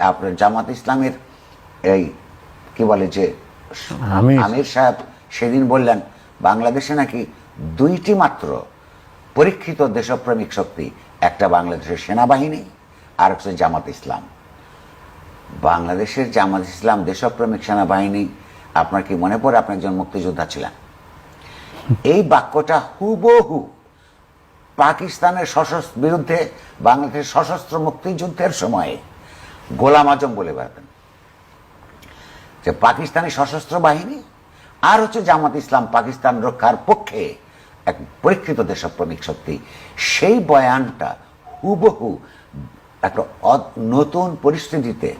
আপনার জামাত ইসলামের এই কি বলে যে আমির। সাহেব সেদিন বললেন বাংলাদেশে নাকি দুইটি মাত্র পরীক্ষিত দেশপ্রেমিক শক্তি একটা বাংলাদেশের সেনাবাহিনী আর হচ্ছে জামাত ইসলাম বাংলাদেশের জামাত ইসলাম দেশপ্রেমিক সেনাবাহিনী আপনার কি মনে পড়ে আপনি একজন মুক্তিযোদ্ধা ছিলেন এই বাক্যটা হুবহু পাকিস্তানের সশস্ত্র বিরুদ্ধে বাংলাদেশের সশস্ত্র মুক্তিযুদ্ধের সময়ে গোলাম আজম বলে বেড়াতেন। যে পাকিস্তানি সশস্ত্র বাহিনী আর হচ্ছে জামাত ইসলাম পাকিস্তান রক্ষার পক্ষে এক পরীক্ষিত দেশপ্রেমিক শক্তি, সেই বয়ানটা হুবহু একটা নতুন পরিস্থিতিতে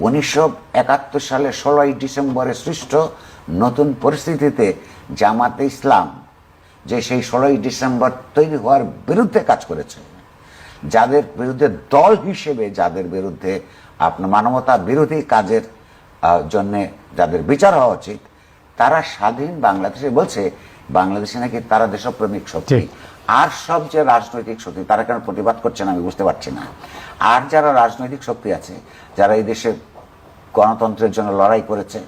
উনিশশো একাত্তর সালে ষোলোই ডিসেম্বরে সৃষ্ট নতুন পরিস্থিতিতে জামাতে ইসলাম যে সেই ষোলোই ডিসেম্বর তৈরি হওয়ার বিরুদ্ধে কাজ করেছে। যাদের বিরুদ্ধে দল হিসেবে যাদের বিরুদ্ধে আপনার মানবতা বিরোধী কাজের জন্য যাদের বিচার হওয়া উচিত তারা স্বাধীন বাংলাদেশে বলছে বাংলাদেশে নাকি তারা দেশপ্রেমিক শক্তি। আর সব যে রাজনৈতিক শক্তি তারা কেন প্রতিবাদ করছে না আমি বুঝতে পারছি না। আর যারা রাজনৈতিক শক্তি আছে যারা এই দেশের গণতন্ত্রের জন্য লড়াই করেছে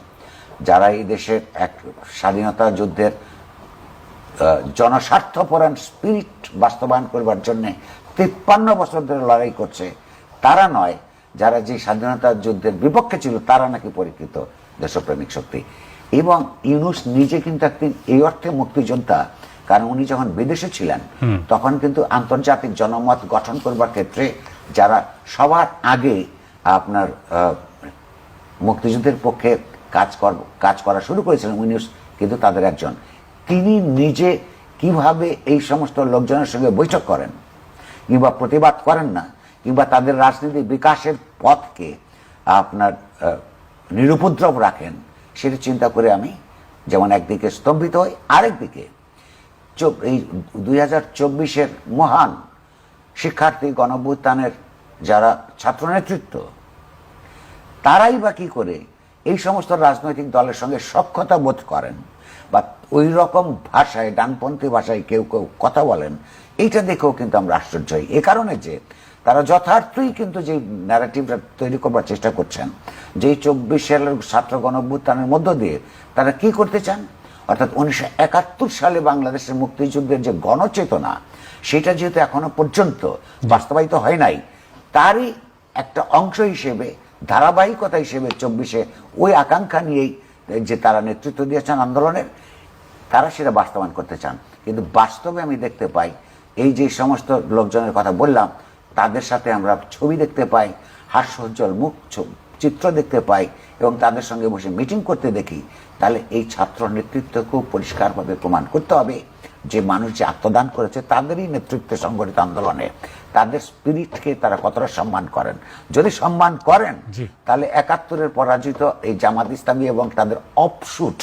যারা এই দেশের এক স্বাধীনতা যুদ্ধের জনস্বার্থপরায়ণ স্পিরিট বাস্তবায়ন করবার জন্য তিপ্পান্ন বছর ধরে লড়াই করছে তারা নয় যারা যে স্বাধীনতা যুদ্ধের বিপক্ষে ছিল তারা নাকি পরীক্ষিত দেশপ্রেমিক শক্তি। এবং ইউনুস নিজে কিন্তু একদিন এই অর্থে মুক্তিযোদ্ধা কারণ উনি যখন বিদেশে ছিলেন তখন কিন্তু আন্তর্জাতিক জনমত গঠন করবার ক্ষেত্রে যারা সবার আগে আপনার মুক্তিযুদ্ধের পক্ষে কাজ কর কাজ করা শুরু করেছিলেন উইনিউস কিন্তু তাদের একজন। তিনি নিজে কীভাবে এই সমস্ত লোকজনের সঙ্গে বৈঠক করেন কিংবা প্রতিবাদ করেন না, কিংবা তাদের রাজনীতি বিকাশের পথকে আপনার নিরুপদ্রব রাখেন, সেটা চিন্তা করে আমি যেমন একদিকে স্তম্ভিত হই, আরেকদিকে এই দুই হাজার চব্বিশের মহান শিক্ষার্থী গণভ্যুত্থানের যারা ছাত্র নেতৃত্ব তারাই বা কি করে এই সমস্ত রাজনৈতিক দলের সঙ্গে সক্ষতা বোধ করেন বা ওই রকম ভাষায়, ডানপন্থী ভাষায় কেউ কেউ কথা বলেন এইটা দেখেও কিন্তু আমরা আশ্চর্য হই। এ কারণে যে তারা যথার্থই কিন্তু যে ন্যারেটিভটা তৈরি করবার চেষ্টা করছেন, যে চব্বিশ সালের ছাত্র গণভ্যুত্থানের মধ্য দিয়ে তারা কি করতে চান? অর্থাৎ উনিশশো একাত্তর সালে বাংলাদেশের মুক্তিযুদ্ধের যে গণচেতনা, সেটা যেহেতু এখনও পর্যন্ত বাস্তবায়িত হয় নাই, তারই একটা অংশ হিসেবে, ধারাবাহিকতা হিসেবে চব্বিশে ওই আকাঙ্ক্ষা নিয়েই যে তারা নেতৃত্ব দিয়েছেন আন্দোলনের, তারা সেটা বাস্তবায়ন করতে চান। কিন্তু বাস্তবে আমি দেখতে পাই এই যে সমস্ত লোকজনের কথা বললাম তাদের সাথে আমরা ছবি দেখতে পাই হাস্যোজ্জ্বল মুখ চিত্র দেখতে পাই এবং তাদের সঙ্গে বসে মিটিং করতে দেখি। তাহলে এই ছাত্র নেতৃত্বকেও পরিষ্কারভাবে প্রমাণ করতে হবে যে মানুষ যে আত্মদান করেছে তাদেরই নেতৃত্বে সংগঠিত আন্দোলনে। তাদের স্পিরিটকে তারা কতটা সম্মান করেন? যদি সম্মান করেন তাহলে একাত্তরের পরাজিত এই জামাত ইসলামী এবং তাদের অফশুট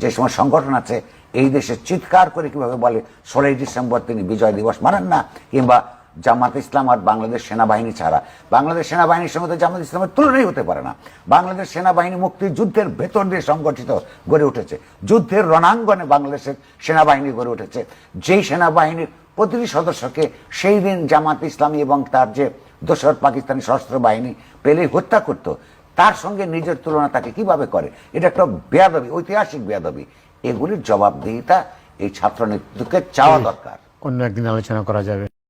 যে সময় সংগঠন আছে এই দেশে চিৎকার করে কীভাবে বলে, ষোলোই ডিসেম্বর তিনি বিজয় দিবস মানেন না, কিংবা জামাত ইসলাম আর বাংলাদেশ সেনাবাহিনী ছাড়া। বাংলাদেশ সেনাবাহিনীর সঙ্গে তো জামাত ইসলামের তুলনাই হতে পারে না। বাংলাদেশ সেনাবাহিনী মুক্তিযুদ্ধের ভেতর দিয়ে সংগঠিত গড়ে উঠেছে। যুদ্ধের রণাঙ্গনে বাংলাদেশের সেনাবাহিনী গড়ে উঠেছে। যেই সেনাবাহিনীর প্রতিটি সদস্যকে সেই দিন জামাত ইসলামী এবং তার যে দোসর পাকিস্তানি সশস্ত্র বাহিনী পেলেই হত্যা করত, তার সঙ্গে নিজের তুলনা তাকে কীভাবে করে? এটা একটা বেয়াদবি, ঐতিহাসিক বেয়াদবি। এগুলির জবাবদিহিতা এই ছাত্র নেতৃত্বকে চাওয়া দরকার। অন্য একদিন আলোচনা করা যাবে।